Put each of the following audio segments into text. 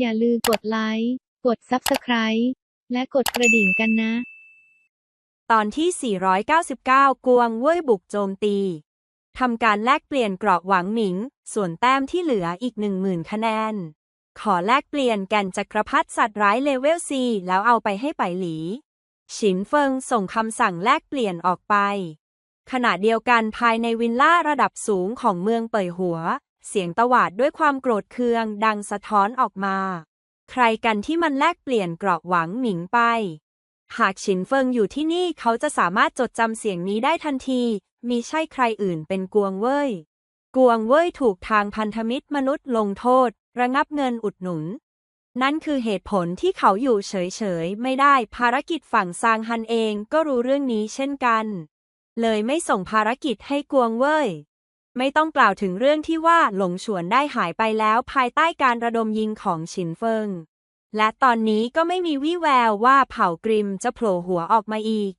อย่าลืมกดไลค์ กด Subscribe และกดกระดิ่งกันนะ ตอนที่ 499 กวงเว่ยบุกโจมตีทำการแลกเปลี่ยนเกราะหวังหมิง ส่วนแต้มที่เหลืออีก 10,000 คะแนน ขอแลกเปลี่ยนแก่นจักรพรรดิสัตว์ร้ายเลเวล C แล้วเอาไปให้ไปหลี ฉินเฟิงส่งคำสั่งแลกเปลี่ยนออกไป ขณะเดียวกันภายในวิลล่าระดับสูงของเมืองเป่ยหัว เสียงตวาดด้วยความโกรธเคือง ดังสะท้อนออกมา ใครกันที่มันแลกเปลี่ยนกราะหวังหมิงไป หากฉินเฟิงอยู่ที่นี่เขาจะสามารถจดจำเสียงนี้ได้ทันที มีใช่ใครอื่นเป็นกวงเว่ย กวงเว่ยถูกทางพันธมิตรมนุษย์ลงโทษ ระงับเงินอุดหนุน นั่นคือเหตุผลที่เขาอยู่เฉยๆ ไม่ได้ภารกิจฝั่งซางฮันเองก็รู้เรื่องนี้เช่นกัน เลยไม่ส่งภารกิจให้กวงเว่ย ไม่ต้องกล่าวถึงเรื่องที่ว่าหลงฉวนได้หายไปแล้วภายใต้การระดมยิงของฉินเฟิง และตอนนี้ก็ไม่มีวี่แววว่าเผ่ากริมจะโผล่หัวออกมาอีก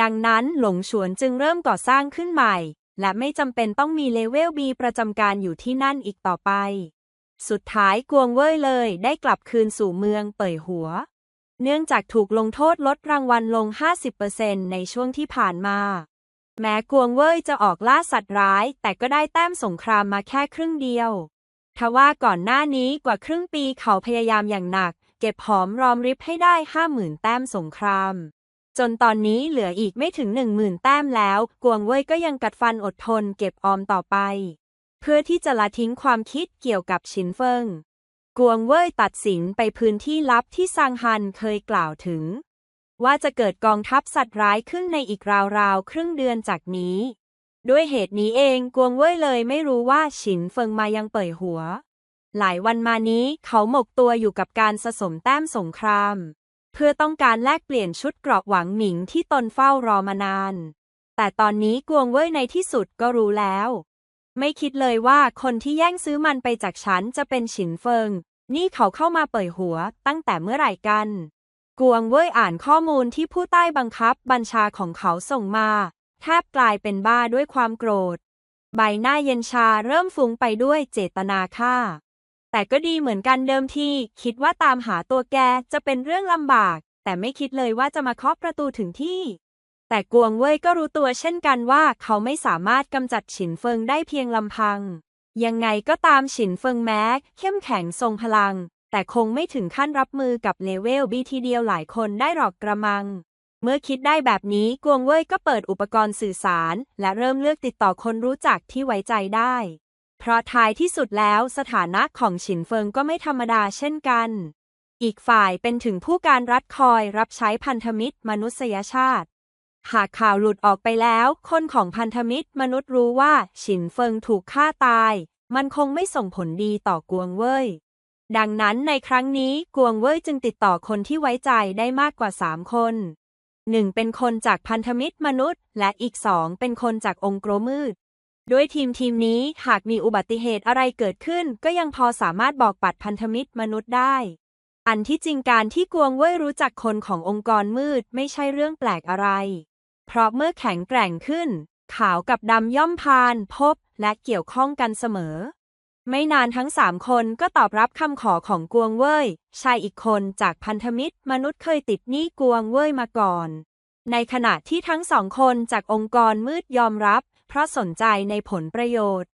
ดังนั้นหลงฉวนจึงเริ่มก่อสร้างขึ้นใหม่ และไม่จำเป็นต้องมีเลเวลบีประจำการอยู่ที่นั่นอีกต่อไป สุดท้ายกวงเว่ยเลยได้กลับคืนสู่เมืองเป่ยหัว เนื่องจากถูกลงโทษลดรางวัลลง 50%ในช่วงที่ผ่านมา แม้กวงเว่ยจะออกล่าสัตว์ร้าย แต่ก็ได้แต้มสงครามมาแค่ครึ่งเดียว ทว่าก่อนหน้านี้กว่าครึ่งปีเขาพยายามอย่างหนัก เก็บหอมรอมริบให้ได้ห้าหมื่นแต้มสงคราม จนตอนนี้เหลืออีกไม่ถึงหนึ่งหมื่นแต้มแล้ว กวงเว่ยก็ยังกัดฟันอดทนเก็บออมต่อไป เพื่อที่จะละทิ้งความคิดเกี่ยวกับชินเฟิงกวงเว่ยตัดสินไปพื้นที่ลับที่ซางฮันเคยกล่าวถึง ว่าจะเกิดกองทัพสัตว์ร้ายขึ้นในอีกราวๆ ครึ่งเดือนจากนี้ ด้วยเหตุนี้เองกวงเว่ยเลยไม่รู้ว่าฉินเฟิงมายังเป่ยหัว หลายวันมานี้เขาหมกตัวอยู่กับการสะสมแต้มสงคราม เพื่อต้องการแลกเปลี่ยนชุดเกราะหวังหมิงที่ตนเฝ้ารอมานาน แต่ตอนนี้กวงเว่ยในที่สุดก็รู้แล้ว ไม่คิดเลยว่าคนที่แย่งซื้อมันไปจากฉันจะเป็นฉินเฟิง นี่เขาเข้ามาเป่ยหัวตั้งแต่เมื่อไหร่กัน กวงเว่ยอ่านข้อมูลที่ผู้ใต้บังคับบัญชาของเขาส่งมา แทบกลายเป็นบ้าด้วยความโกรธ ใบหน้าเย็นชาเริ่มฟุ้งไปด้วยเจตนาฆ่า แต่ก็ดีเหมือนกันเดิมทีคิดว่าตามหาตัวแกจะเป็นเรื่องลำบาก แต่ไม่คิดเลยว่าจะมาเคาะประตูถึงที่ แต่กวงเว่ยก็รู้ตัวเช่นกันว่าเขาไม่สามารถกำจัดฉินเฟิงได้เพียงลำพังยังไงก็ตามฉินเฟิงแม้เข้มแข็งทรงพลัง แต่คงไม่ถึงขั้นรับมือกับเลเวลบีทีเดียวหลายคนได้หรอกกระมัง เมื่อคิดได้แบบนี้กวงเว่ยก็เปิดอุปกรณ์สื่อสาร และเริ่มเลือกติดต่อคนรู้จักที่ไว้ใจได้ เพราะท้ายที่สุดแล้วสถานะของฉินเฟิงก็ไม่ธรรมดาเช่นกัน อีกฝ่ายเป็นถึงผู้การรัฐคอยรับใช้พันธมิตรมนุษยชาติหากข่าวหลุดออกไปแล้ว คนของพันธมิตรมนุษย์รู้ว่าฉินเฟิงถูกฆ่าตาย มันคงไม่ส่งผลดีต่อกวงเว่ย ดังนั้นในครั้งนี้กวงเว่ยจึงติดต่อคนที่ไว้ใจได้มากกว่าสามคนหนึ่งเป็นคนจากพันธมิตรมนุษย์ และอีกสองเป็นคนจากองค์กรมืด ด้วยทีมทีมนี้หากมีอุบัติเหตุอะไรเกิดขึ้น ก็ยังพอสามารถบอกปัดพันธมิตรมนุษย์ได้ อันที่จริงการที่กวงเว่ยรู้จักคนขององค์กรมืดไม่ใช่เรื่องแปลกอะไร เพราะเมื่อแข็งแกร่งขึ้น ขาวกับดำย่อมพาน พบและเกี่ยวข้องกันเสมอ ไม่นานทั้งสามคนก็ตอบรับคำขอของกวงเว่ย ชายอีกคนจากพันธมิตร มนุษย์เคยติดหนี้กวงเว่ยมาก่อน ในขณะที่ทั้งสองคนจากองค์กรมืดยอมรับ เพราะสนใจในผลประโยชน์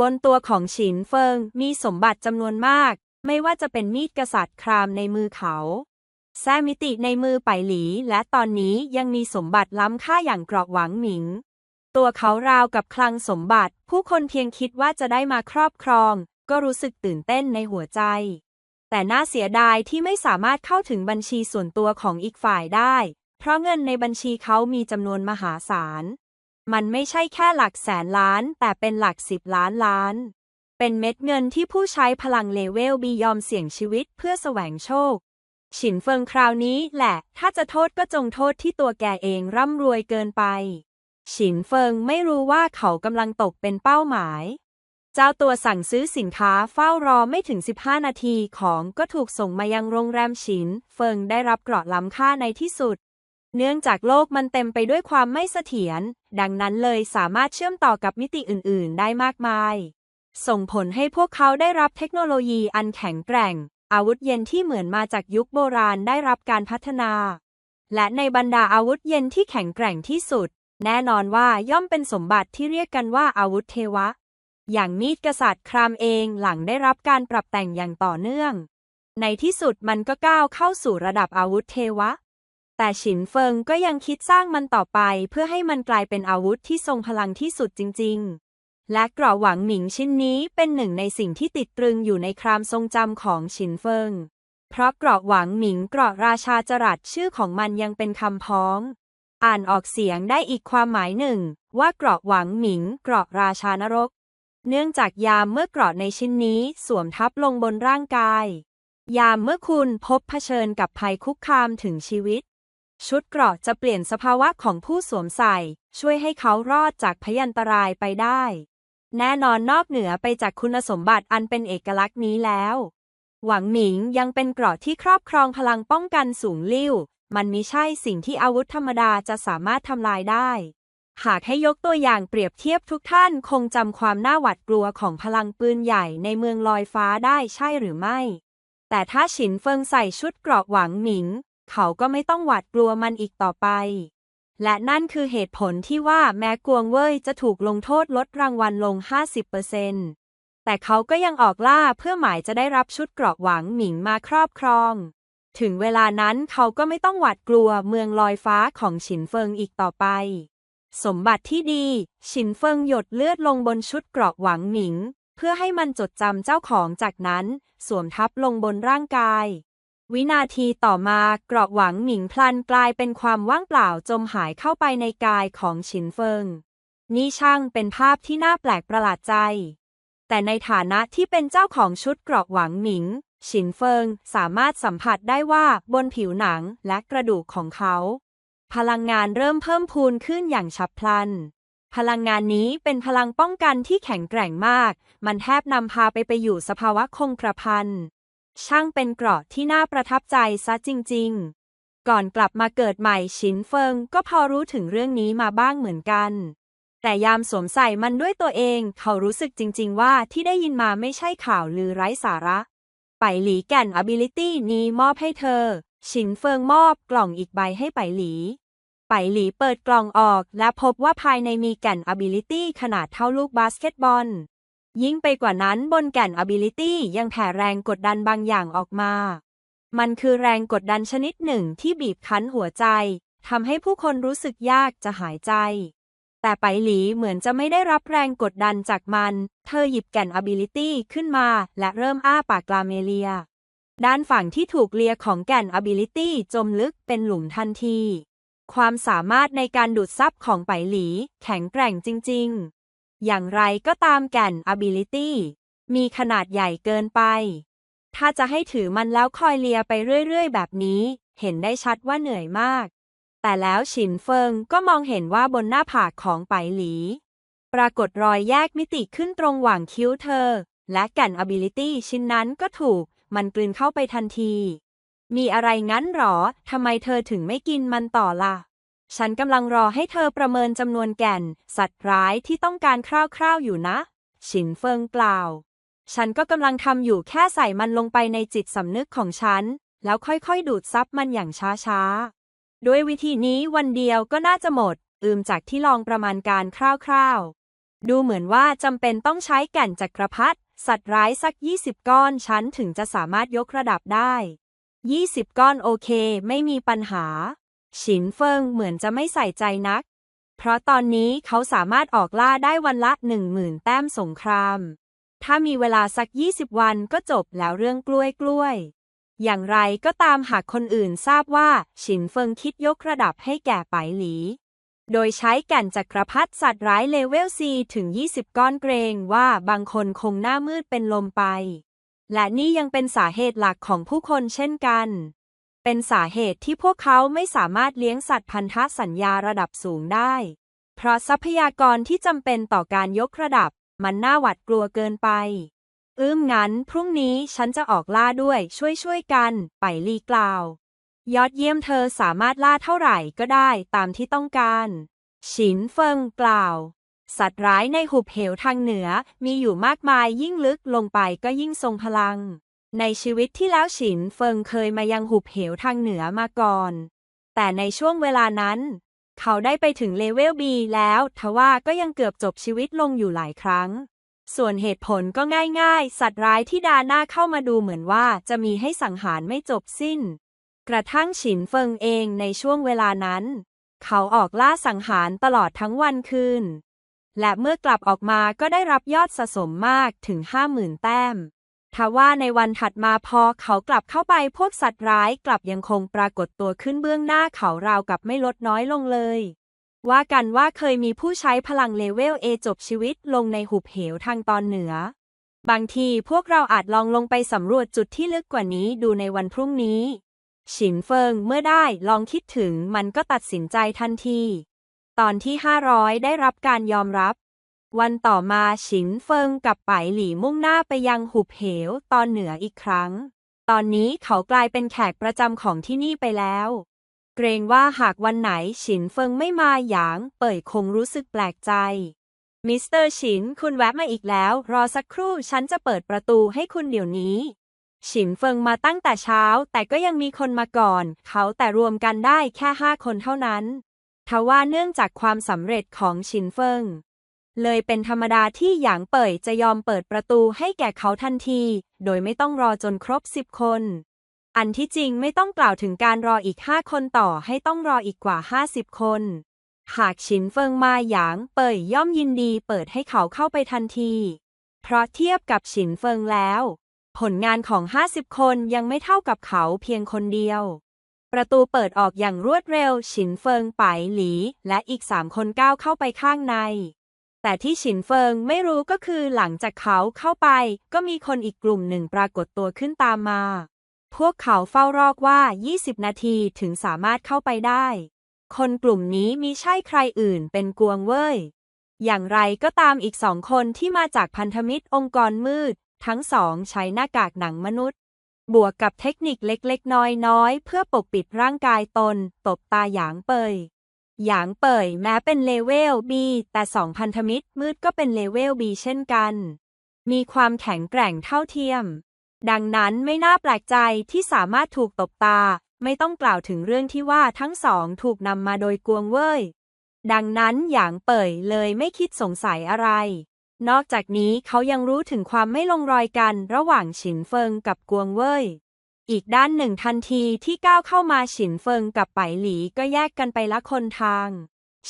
บนตัวของฉินเฟิงมีสมบัติจำนวนมาก ไม่ว่าจะเป็นมีดกษัตริย์ครามในมือเขา แซมิติในมือไปหลี และตอนนี้ยังมีสมบัติล้ำค่าอย่างกรอกหวังหมิง ตัวเขาราวกับคลังสมบัติ ผู้คนเพียงคิดว่าจะได้มาครอบครอง ก็รู้สึกตื่นเต้นในหัวใจ แต่น่าเสียดายที่ไม่สามารถเข้าถึงบัญชีส่วนตัวของอีกฝ่ายได้ เพราะเงินในบัญชีเขามีจำนวนมหาศาล มันไม่ใช่แค่หลักแสนล้าน แต่เป็นหลักสิบล้านล้าน เป็นเม็ดเงินที่ผู้ใช้พลังเลเวลบียอมเสี่ยงชีวิตเพื่อแสวงโชคฉินเฟิงคราวนี้แหละ ถ้าจะโทษก็จงโทษที่ตัวแกเองร่ำรวยเกินไป ฉินเฟิงไม่รู้ว่าเขากำลังตกเป็นเป้าหมาย เจ้าตัวสั่งซื้อสินค้าเฝ้ารอไม่ถึง 15 นาทีของก็ถูกส่งมายังโรงแรมฉิน เฟิงได้รับเกราะล้ำค่าในที่สุด เนื่องจากโลกมันเต็มไปด้วยความไม่เสถียร ดังนั้นเลยสามารถเชื่อมต่อกับมิติอื่น ๆ ได้มากมาย ส่งผลให้พวกเขาได้รับเทคโนโลยีอันแข็งแกร่ง อาวุธเย็นที่เหมือนมาจากยุคโบราณได้รับการพัฒนาและในบรรดาอาวุธเย็นที่แข็งแกร่งที่สุด แน่นอนว่าย่อมเป็นสมบัติที่เรียกกันว่าอาวุธเทวะ อย่างมีดกษัตริย์ครามเองหลังได้รับการปรับแต่งอย่างต่อเนื่อง ในที่สุดมันก็ก้าวเข้าสู่ระดับอาวุธเทวะ แต่ฉินเฟิงก็ยังคิดสร้างมันต่อไปเพื่อให้มันกลายเป็นอาวุธที่ทรงพลังที่สุดจริง ๆ และเกราะหวังหมิงชิ้นนี้เป็นหนึ่งในสิ่งที่ติดตรึงอยู่ในครามทรงจำของฉินเฟิง เพราะเกราะหวังหมิงเกราะราชาจรัสชื่อของมันยังเป็นคำพ้อง อ่านออกเสียงได้อีกความหมายหนึ่ง ว่าเกราะหวังหมิงเกราะราชานรก เนื่องจากยามเมื่อเกราะในชิ้นนี้สวมทับลงบนร่างกาย ยามเมื่อคุณพบเผชิญกับภัยคุกคามถึงชีวิต ชุดเกราะจะเปลี่ยนสภาวะของผู้สวมใส่ ช่วยให้เขารอดจากพยันตรายไปได้ แน่นอนนอกเหนือไปจากคุณสมบัติอันเป็นเอกลักษณ์นี้แล้วหวังหมิงยังเป็นเกราะที่ครอบครองพลังป้องกันสูงลิ่ว มันมิใช่สิ่งที่อาวุธธรรมดาจะสามารถทำลายได้ หากให้ยกตัวอย่างเปรียบเทียบทุกท่านคงจำความน่าหวาดกลัวของพลังปืนใหญ่ในเมืองลอยฟ้าได้ใช่หรือไม่ แต่ถ้าฉินเฟิงใส่ชุดเกราะหวังหมิง เขาก็ไม่ต้องหวาดกลัวมันอีกต่อไป และนั่นคือเหตุผลที่ว่าแม้กวงเว่ยจะถูกลงโทษลดรางวัลลง 50%แต่เขาก็ยังออกล่าเพื่อหมายจะได้รับชุดเกราะหวังหมิงมาครอบครอง ถึงเวลานั้นเขาก็ไม่ต้องหวาดกลัวเมืองลอยฟ้าของฉินเฟิงอีกต่อไป สมบัติที่ดี ฉินเฟิงหยดเลือดลงบนชุดเกราะหวังหมิง เพื่อให้มันจดจำเจ้าของจากนั้น สวมทับลงบนร่างกาย วินาทีต่อมาเกราะหวังหมิงพลันกลายเป็นความว่างเปล่าจมหายเข้าไปในกายของฉินเฟิง นี่ช่างเป็นภาพที่น่าแปลกประหลาดใจแต่ในฐานะที่เป็นเจ้าของชุดเกราะหวังหมิง ฉินเฟิงสามารถสัมผัสได้ว่าบนผิวหนังและกระดูกของเขา พลังงานเริ่มเพิ่มพูนขึ้นอย่างฉับพลัน พลังงานนี้เป็นพลังป้องกันที่แข็งแกร่งมาก มันแทบนำพาไปไปอยู่สภาวะคงกระพัน ช่างเป็นเกราะที่น่าประทับใจซะจริง ๆ ก่อนกลับมาเกิดใหม่ฉินเฟิงก็พอรู้ถึงเรื่องนี้มาบ้างเหมือนกันแต่ยามสวมใส่มันด้วยตัวเอง เขารู้สึกจริง ๆ ว่าที่ได้ยินมาไม่ใช่ข่าวลือไร้สาระ ไปหลีแก่น ability นี้มอบให้เธอ ฉินเฟิงมอบกล่องอีกใบให้ไปหลี ไปหลีเปิดกล่องออก และพบว่าภายในมีแก่น ability ขนาดเท่าลูกบาสเกตบอล ยิ่งไปกว่านั้นบนแก่น ability ยังแผ่แรงกดดันบางอย่างออกมา มันคือแรงกดดันชนิดหนึ่งที่บีบคั้นหัวใจทำให้ผู้คนรู้สึกยากจะหายใจ แต่ไปหลีเหมือนจะไม่ได้รับแรงกดดันจากมัน เธอหยิบแก่น ability ขึ้นมา และเริ่มอ้าปากกลาเมเลีย ด้านฝั่งที่ถูกเลียของแก่น ability จมลึกเป็นหลุมทันที ความสามารถในการดูดซับของไปหลี แข็งแกร่งจริง ๆ อย่างไรก็ตามแก่น ability มีขนาดใหญ่เกินไป ถ้าจะให้ถือมันแล้วคอยเลียไปเรื่อย ๆ แบบนี้ เห็นได้ชัดว่าเหนื่อยมาก แต่แล้วฉินเฟิงก็มองเห็นว่าบนหน้าผากของไปหลี ปรากฏรอยแยกมิติขึ้นตรงหว่างคิ้วเธอ และแก่น ability ชิ้นนั้นก็ถูก มันกลืนเข้าไปทันที มีอะไรงั้นหรอทำไมเธอถึงไม่กินมันต่อล่ะ ฉันกำลังรอให้เธอประเมินจำนวนแก่น สัตว์ร้ายที่ต้องการคร่าวๆอยู่นะ ฉินเฟิงกล่าว ฉันก็กำลังทำอยู่แค่ใส่มันลงไปในจิตสำนึกของฉัน แล้วค่อยๆดูดซับมันอย่างช้าๆ ด้วยวิธีนี้วันเดียวก็น่าจะหมด อืมจากที่ลองประมาณการคร่าวๆ ดูเหมือนว่าจำเป็นต้องใช้แก่นจักรพรรดิสัตว์ร้ายสัก 20 ก้อนฉันถึงจะสามารถยกระดับได้ 20 ก้อนโอเค ไม่มีปัญหา ฉินเฟิงเหมือนจะไม่ใส่ใจนัก เพราะตอนนี้เขาสามารถออกล่าได้วันละ 10,000 แต้มสงคราม ถ้ามีเวลาสัก 20 วันก็จบแล้วเรื่องกล้วยกล้วย อย่างไรก็ตามหากคนอื่นทราบว่า ฉินเฟิงคิดยกระดับให้แก่ไปหลี โดยใช้แก่นจักรพรรดิสัตว์ร้ายเลเวล C ถึง 20 ก้อนเกรงว่าบางคนคงหน้ามืดเป็นลมไป และนี่ยังเป็นสาเหตุหลักของผู้คนเช่นกัน เป็นสาเหตุที่พวกเขาไม่สามารถเลี้ยงสัตว์พันธสัญญาระดับสูงได้ เพราะทรัพยากรที่จำเป็นต่อการยกระดับ มันน่าหวาดกลัวเกินไป อื้มงั้น พรุ่งนี้ฉันจะออกล่าด้วยช่วยช่วยกัน ไปลีกล่าว ยอดเยี่ยมเธอสามารถล่าเท่าไหร่ก็ได้ตามที่ต้องการ ฉินเฟิงกล่าว สัตว์ร้ายในหุบเหวทางเหนือมีอยู่มากมายยิ่งลึกลงไปก็ยิ่งทรงพลัง ในชีวิตที่แล้วฉินเฟิงเคยมายังหุบเหวทางเหนือมาก่อน แต่ในช่วงเวลานั้น เขาได้ไปถึงเลเวล B แล้ว ทว่าก็ยังเกือบจบชีวิตลงอยู่หลายครั้ง ส่วนเหตุผลก็ง่ายๆ สัตว์ร้ายที่ดาน้าเข้ามาดูเหมือนว่าจะมีให้สังหารไม่จบสิ้น กระทั่งฉินเฟิงเองในช่วงเวลานั้น เขาออกล่าสังหารตลอดทั้งวันคืน และเมื่อกลับออกมาก็ได้รับยอดสะสมมากถึง50,000แต้มทว่าในวันถัดมาพอเขากลับเข้าไปพวกสัตว์ร้ายกลับยังคงปรากฏตัวขึ้นเบื้องหน้าเขาราวกับไม่ลดน้อยลงเลย ว่ากันว่าเคยมีผู้ใช้พลังเลเวล A จบชีวิตลงในหุบเหวทางตอนเหนือ บางทีพวกเราอาจลองลงไปสำรวจจุดที่ลึกกว่านี้ดูในวันพรุ่งนี้ ฉินเฟิงเมื่อได้ลองคิดถึงมันก็ตัดสินใจทันที ตอนที่ 500 ได้รับการยอมรับ วันต่อมาฉินเฟิงกับไปหลี่มุ่งหน้าไปยังหุบเหวตอนเหนืออีกครั้ง ตอนนี้เขากลายเป็นแขกประจำของที่นี่ไปแล้ว เกรงว่าหากวันไหนฉินเฟิงไม่มาหยาง เป่ยคงรู้สึกแปลกใจ มิสเตอร์ฉินคุณแวะมาอีกแล้ว รอสักครู่ฉันจะเปิดประตูให้คุณเดี๋ยวนี้ฉินเฟิงมาตั้งแต่เช้า แต่ก็ยังมีคนมาก่อน เขาแต่รวมกันได้แค่ห้าคนเท่านั้นทว่าเนื่องจากความสำเร็จของฉินเฟิง เลยเป็นธรรมดาที่หยางเป่ยจะยอมเปิดประตูให้แก่เขาทันที โดยไม่ต้องรอจนครบสิบคน อันที่จริงไม่ต้องกล่าวถึงการรออีกห้าคนต่อให้ต้องรออีกกว่าห้าสิบคน หากฉินเฟิงมาหยางเป่ยย่อมยินดีเปิดให้เขาเข้าไปทันที เพราะเทียบกับฉินเฟิงแล้ว ผลงานของ 50 คนยังไม่เท่ากับเขาเพียงคนเดียว ประตูเปิดออกอย่างรวดเร็ว ฉินเฟิงไปหลี และอีกสามคนก้าวเข้าไปข้างใน แต่ที่ฉินเฟิงไม่รู้ก็คือหลังจากเขาเข้าไป ก็มีคนอีกกลุ่มหนึ่งปรากฏตัวขึ้นตามมา พวกเขาเฝ้ารอกว่า 20 นาทีถึงสามารถเข้าไปได้ คนกลุ่มนี้มีใช่ใครอื่นเป็นกวงเว่ย อย่างไรก็ตามอีกสองคนที่มาจากพันธมิตรองค์กรมืด ทั้งสองใช้หน้ากากหนังมนุษย์ บวกกับเทคนิคเล็กๆ น้อยๆ เพื่อปกปิดร่างกายตน ตบตาหยางเปย หยางเปยแม้เป็นเลเวล B แต่สองพันธมิตรมืดก็เป็นเลเวล B เช่นกัน มีความแข็งแกร่งเท่าเทียม ดังนั้นไม่น่าแปลกใจที่สามารถถูกตบตา ไม่ต้องกล่าวถึงเรื่องที่ว่าทั้งสองถูกนำมาโดยกวงเว่ย ดังนั้นหยางเป่ยเลยไม่คิดสงสัยอะไร นอกจากนี้เขายังรู้ถึงความไม่ลงรอยกันระหว่างฉินเฟิงกับกวงเว่ย อีกด้านหนึ่งทันทีที่ก้าวเข้ามาฉินเฟิงกับไปหลีก็แยกกันไปละคนทาง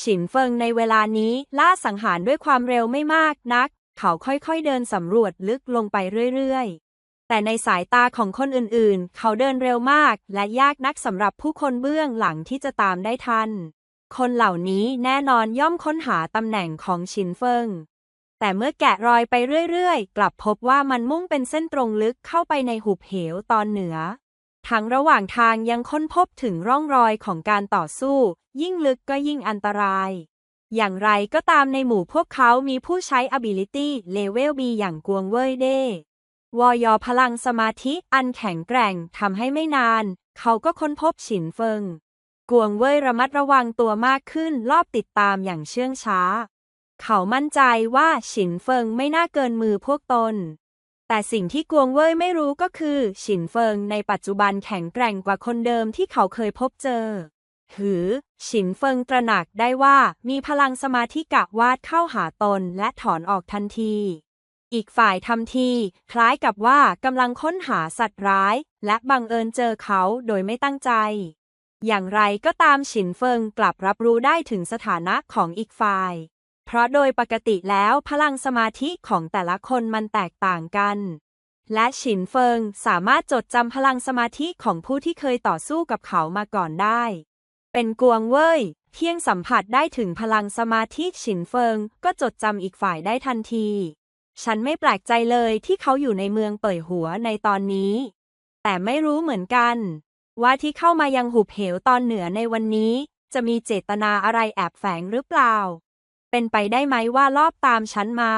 ฉินเฟิงในเวลานี้ล่าสังหารด้วยความเร็วไม่มากนัก เขาค่อยๆเดินสำรวจลึกลงไปเรื่อยๆ แต่ในสายตาของคนอื่นๆ เขาเดินเร็วมาก และยากนักสำหรับผู้คนเบื้องหลังที่จะตามได้ทัน คนเหล่านี้แน่นอนย่อมค้นหาตำแหน่งของฉินเฟิง แต่เมื่อแกะรอยไปเรื่อยๆ กลับพบว่ามันมุ่งเป็นเส้นตรงลึกเข้าไปในหุบเหวตอนเหนือ ทั้งระหว่างทางยังค้นพบถึงร่องรอยของการต่อสู้ ยิ่งลึกก็ยิ่งอันตราย อย่างไรก็ตามในหมู่พวกเขามีผู้ใช้ ability level B อย่างกวงเว่ยเด้ วอยอพลังสมาธิอันแข็งแกร่งทำให้ไม่นาน เขาก็ค้นพบฉินเฟิง กวงเว่ยระมัดระวังตัวมากขึ้นรอบติดตามอย่างเชื่องช้า เขามั่นใจว่าฉินเฟิงไม่น่าเกินมือพวกตน แต่สิ่งที่กวงเว่ยไม่รู้ก็คือ ฉินเฟิงในปัจจุบันแข็งแกร่งกว่าคนเดิมที่เขาเคยพบเจอ หือ ฉินเฟิงตระหนักได้ว่ามีพลังสมาธิกะวาดเข้าหาตนและถอนออกทันที อีกฝ่ายทำที คล้ายกับว่ากำลังค้นหาสัตว์ร้าย และบังเอิญเจอเขาโดยไม่ตั้งใจ อย่างไรก็ตามฉินเฟิงกลับรับรู้ได้ถึงสถานะของอีกฝ่าย เพราะโดยปกติแล้วพลังสมาธิของแต่ละคนมันแตกต่างกัน และฉินเฟิงสามารถจดจำพลังสมาธิของผู้ที่เคยต่อสู้กับเขามาก่อนได้ เป็นกวงเว่ยเพียงสัมผัสได้ถึงพลังสมาธิฉินเฟิง ก็จดจำอีกฝ่ายได้ทันที ฉันไม่แปลกใจเลยที่เขาอยู่ในเมืองเป่ยหัวในตอนนี้ แต่ไม่รู้เหมือนกัน ว่าที่เข้ามายังหุบเหวตอนเหนือในวันนี้ จะมีเจตนาอะไรแอบแฝงหรือเปล่า เป็นไปได้ไหมว่ารอบตามฉันมา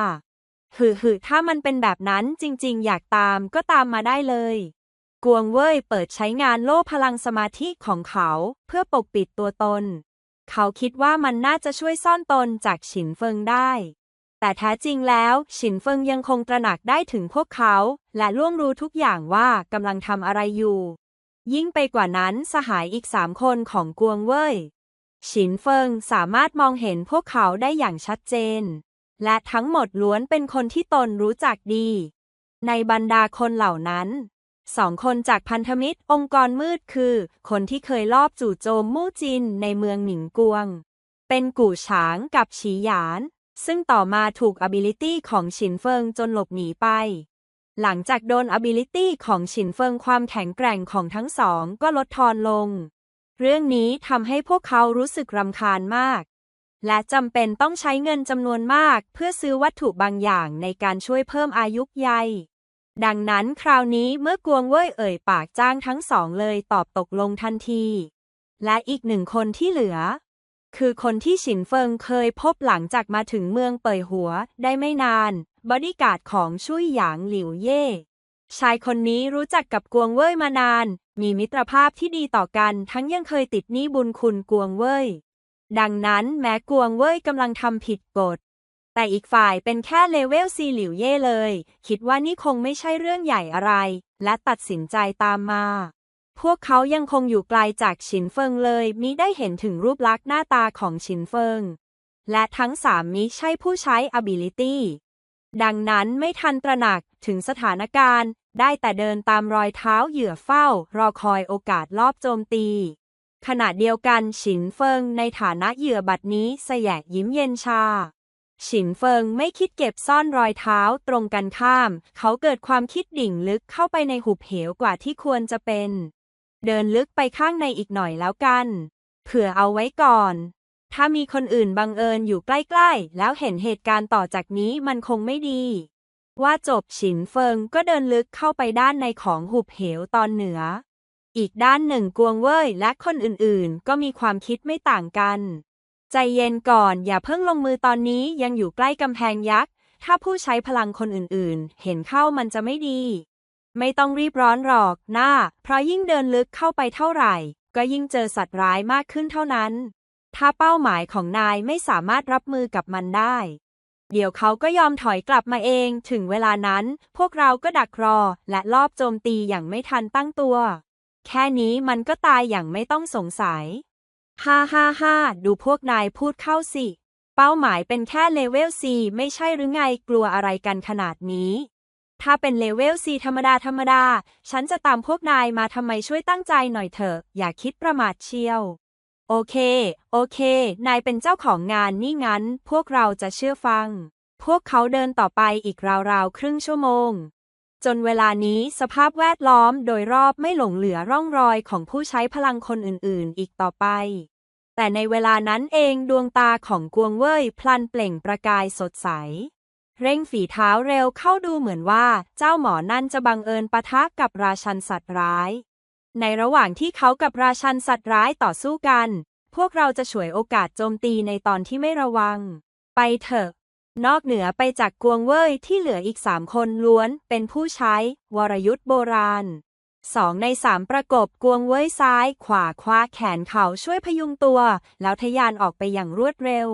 หือหือถ้ามันเป็นแบบนั้นจริง ๆ อยากตามก็ตามมาได้เลย กวงเว่ยเปิดใช้งานโล่พลังสมาธิของเขาเพื่อปกปิดตัวตน เขาคิดว่ามันน่าจะช่วยซ่อนตนจากฉินเฟิงได้ แต่แท้จริงแล้ว ฉินเฟิงยังคงตระหนักได้ถึงพวกเขา และล่วงรู้ทุกอย่างว่ากำลังทำอะไรอยู่ ยิ่งไปกว่านั้นสหายอีกสามคนของกวงเว่ยฉินเฟิงสามารถมองเห็นพวกเขาได้อย่างชัดเจน และทั้งหมดล้วนเป็นคนที่ตนรู้จักดี ในบรรดาคนเหล่านั้นสองคนจากพันธมิตรองค์กรมืดคือ คนที่เคยลอบจู่โจมมู่จินในเมืองหนิงกวง เป็นกู่ฉางกับฉีหยาน ซึ่งต่อมาถูก ability ของฉินเฟิงจนหลบหนีไป หลังจากโดน ability ของฉินเฟิงความแข็งแกร่งของทั้งสองก็ลดทอนลง เรื่องนี้ทำให้พวกเขารู้สึกรำคาญมาก และจำเป็นต้องใช้เงินจำนวนมากเพื่อซื้อวัตถุบางอย่างในการช่วยเพิ่มอายุใยดังนั้นคราวนี้เมื่อกวงเว่ยเอ่ยปากจ้างทั้งสองเลยตอบตกลงทันที และอีกหนึ่งคนที่เหลือ คือคนที่ฉินเฟิงเคยพบหลังจากมาถึงเมืองเป่ยหัวได้ไม่นาน บอดี้การ์ดของชุยหยางหลิวเย่ ชายคนนี้รู้จักกับกวงเว่ยมานาน มีมิตรภาพที่ดีต่อกัน ทั้งยังเคยติดหนี้บุญคุณกวงเว่ย ดังนั้นแม้กวงเว่ยกำลังทำผิดกฎ แต่อีกฝ่ายเป็นแค่เลเวลซีหลิวเย่เลย คิดว่านี่คงไม่ใช่เรื่องใหญ่อะไร และตัดสินใจตามมา พวกเขายังคงอยู่ไกลจากฉินเฟิงเลยมิได้เห็นถึงรูปลักษณ์หน้าตาของฉินเฟิง และทั้งสามมิใช่ผู้ใช้ ability ดังนั้นไม่ทันตระหนักถึงสถานการณ์ ได้แต่เดินตามรอยเท้าเหยื่อเฝ้า รอคอยโอกาสลอบโจมตี ขณะเดียวกันฉินเฟิงในฐานะเหยื่อบัดนี้แสยะยิ้มเย็นชา ฉินเฟิงไม่คิดเก็บซ่อนรอยเท้าตรงกันข้าม เขาเกิดความคิดดิ่งลึกเข้าไปในหุบเหวกว่าที่ควรจะเป็น เดินลึกไปข้างในอีกหน่อยแล้วกัน เผื่อเอาไว้ก่อน ถ้ามีคนอื่นบังเอิญอยู่ใกล้ๆ แล้วเห็นเหตุการณ์ต่อจากนี้มันคงไม่ดี ว่าจบฉินเฟิงก็เดินลึกเข้าไปด้านในของหุบเหวตอนเหนือ อีกด้านหนึ่งกวงเว่ยและคนอื่นๆ ก็มีความคิดไม่ต่างกัน ใจเย็นก่อนอย่าเพิ่งลงมือตอนนี้ยังอยู่ใกล้กำแพงยักษ์ ถ้าผู้ใช้พลังคนอื่นๆ เห็นเข้ามันจะไม่ดี ไม่ต้องรีบร้อนหรอกหน้า เพราะยิ่งเดินลึกเข้าไปเท่าไหร่ ก็ยิ่งเจอสัตว์ร้ายมากขึ้นเท่านั้น ถ้าเป้าหมายของนายไม่สามารถรับมือกับมันได้ เดี๋ยวเขาก็ยอมถอยกลับมาเอง ถึงเวลานั้น พวกเราก็ดักรอ และลอบโจมตีอย่างไม่ทันตั้งตัว แค่นี้มันก็ตายอย่างไม่ต้องสงสัย ฮ่าฮ่าฮ่าดูพวกนายพูดเข้าสิ เป้าหมายเป็นแค่เลเวล C ไม่ใช่หรือไงกลัวอะไรกันขนาดนี้ ถ้าเป็นเลเวล C ธรรมดาธรรมดา ฉันจะตามพวกนายมาทำไมช่วยตั้งใจหน่อยเถอะ อย่าคิดประมาทเชียว โอเค โอเค นายเป็นเจ้าของงานนี่งั้น พวกเราจะเชื่อฟัง พวกเขาเดินต่อไปอีกราวๆ ครึ่งชั่วโมง จนเวลานี้สภาพแวดล้อมโดยรอบไม่หลงเหลือร่องรอยของผู้ใช้พลังคนอื่นๆ อีกต่อไป แต่ในเวลานั้นเองดวงตาของกวงเว่ยพลันเปล่งประกายสดใส เร่งฝีเท้าเร็วเข้าดูเหมือนว่าเจ้าหมอนั่นจะบังเอิญปะทะกับราชันสัตว์ร้าย ในระหว่างที่เขากับราชันสัตว์ร้ายต่อสู้กัน พวกเราจะฉวยโอกาสโจมตีในตอนที่ไม่ระวัง ไปเถอะ นอกเหนือไปจากกวงเว่ยที่เหลืออีกสามคนล้วนเป็นผู้ใช้ วรยุทธ์โบราณสองในสามประกบกวงเว่ยซ้าย ขวาคว้าแขนเขาช่วยพยุงตัว แล้วทะยานออกไปอย่างรวดเร็ว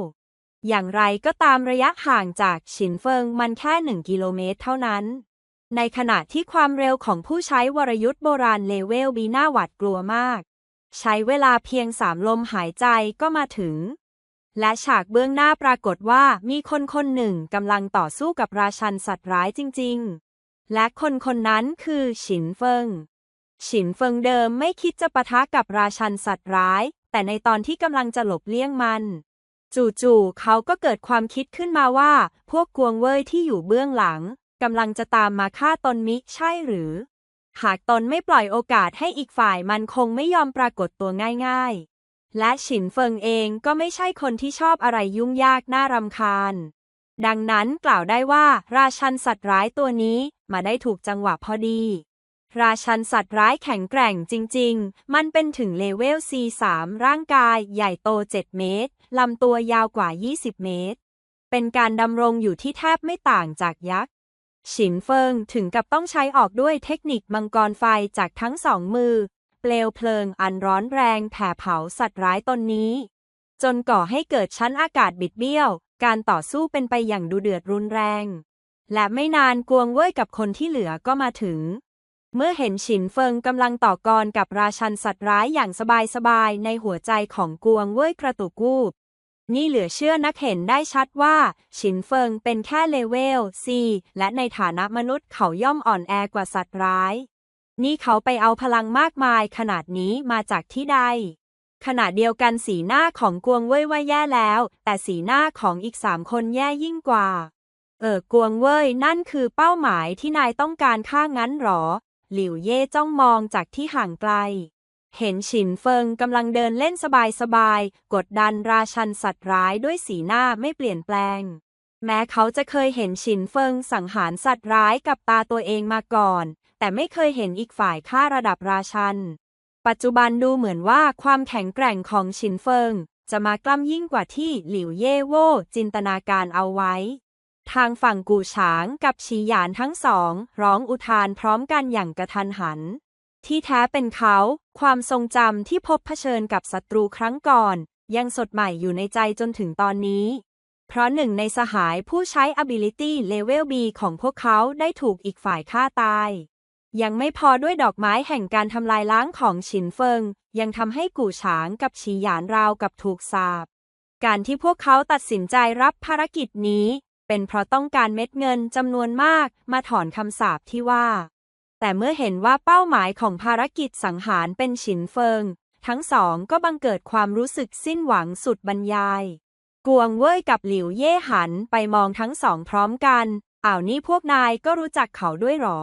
อย่างไรก็ตามระยะห่างจากฉินเฟิงมันแค่หนึ่งกิโลเมตรเท่านั้น ในขณะที่ความเร็วของผู้ใช้วรยุทธ์โบราณเลเวลบีน่าหวาดกลัวมาก ใช้เวลาเพียงสามลมหายใจก็มาถึง และฉากเบื้องหน้าปรากฏว่ามีคนคนหนึ่งกำลังต่อสู้กับราชันสัตว์ร้ายจริง ๆ และคนคนนั้นคือฉินเฟิง ฉินเฟิงเดิมไม่คิดจะปะทะกับราชันสัตว์ร้าย แต่ในตอนที่กำลังจะหลบเลี่ยงมัน จู่ๆเขาก็เกิดความคิดขึ้นมาว่า พวกกวงเว่ยที่อยู่เบื้องหลังกำลังจะตามมาฆ่าตนมิใช่หรือ หากตนไม่ปล่อยโอกาสให้อีกฝ่ายมันคงไม่ยอมปรากฏตัวง่ายๆ และฉินเฟิงเองก็ไม่ใช่คนที่ชอบอะไรยุ่งยากน่ารำคาญ ดังนั้นกล่าวได้ว่าราชันสัตว์ร้ายตัวนี้มาได้ถูกจังหวะพอดี ราชันสัตว์ร้ายแข็งแกร่งจริง ๆ มันเป็นถึงเลเวล C3 ร่างกายใหญ่โต 7 เมตร ลำตัวยาวกว่า 20 เมตร เป็นการดำรงอยู่ที่แทบไม่ต่างจากยักษ์ฉินเฟิงถึงกับต้องใช้ออกด้วยเทคนิคมังกรไฟจากทั้งสองมือ เปลวเพลิงอันร้อนแรงแผ่เผาสัตว์ร้ายตนนี้ จนก่อให้เกิดชั้นอากาศบิดเบี้ยว การต่อสู้เป็นไปอย่างดูเดือดรุนแรง และไม่นานกวงเว่ยกับคนที่เหลือก็มาถึง เมื่อเห็นฉินเฟิงกำลังต่อกรกับราชันสัตว์ร้ายอย่างสบายๆ ในหัวใจของกวงเว่ยกระตุกูบนี่เหลือเชื่อนักเห็นได้ชัดว่า ฉินเฟิงเป็นแค่เลเวล C และในฐานะมนุษย์เขาย่อมอ่อนแอกว่าสัตว์ร้าย นี่เขาไปเอาพลังมากมายขนาดนี้มาจากที่ใด ขณะเดียวกันสีหน้าของกวงเว่ยว่าแย่แล้ว แต่สีหน้าของอีกสามคนแย่ยิ่งกว่า เออกวงเว่ยนั่นคือเป้าหมายที่นายต้องการฆ่างั้นหรอ หลิวเย่จ้องมองจากที่ห่างไกล เห็นฉินเฟิงกำลังเดินเล่นสบายๆ กดดันราชันสัตว์ร้ายด้วยสีหน้าไม่เปลี่ยนแปลง แม้เขาจะเคยเห็นฉินเฟิงสังหารสัตว์ร้ายกับตาตัวเองมาก่อน แต่ไม่เคยเห็นอีกฝ่ายฆ่าระดับราชัน ปัจจุบันดูเหมือนว่าความแข็งแกร่งของฉินเฟิงจะมากล้ำยิ่งกว่าที่หลิวเย่โว่จินตนาการเอาไว้ ทางฝั่งกูฉางกับชีหยานทั้งสอง ร้องอุทานพร้อมกันอย่างกระทันหัน ที่แท้เป็นเขา ความทรงจำที่พบเผชิญกับศัตรูครั้งก่อน ยังสดใหม่อยู่ในใจจนถึงตอนนี้ เพราะหนึ่งในสหายผู้ใช้ ability level B ของพวกเขาได้ถูกอีกฝ่ายฆ่าตาย ยังไม่พอด้วยดอกไม้แห่งการทำลายล้างของฉินเฟิง ยังทำให้กู่ฉางกับฉีหยานราวกับถูกสาปการที่พวกเขาตัดสินใจรับภารกิจนี้ เป็นเพราะต้องการเม็ดเงินจำนวนมากมาถอนคำสาปที่ว่า แต่เมื่อเห็นว่าเป้าหมายของภารกิจสังหารเป็นฉินเฟิง ทั้งสองก็บังเกิดความรู้สึกสิ้นหวังสุดบรรยาย กวงเว่ยกับหลิวเย่หันไปมองทั้งสองพร้อมกันอ้าวนี่พวกนายก็รู้จักเขาด้วยหรอ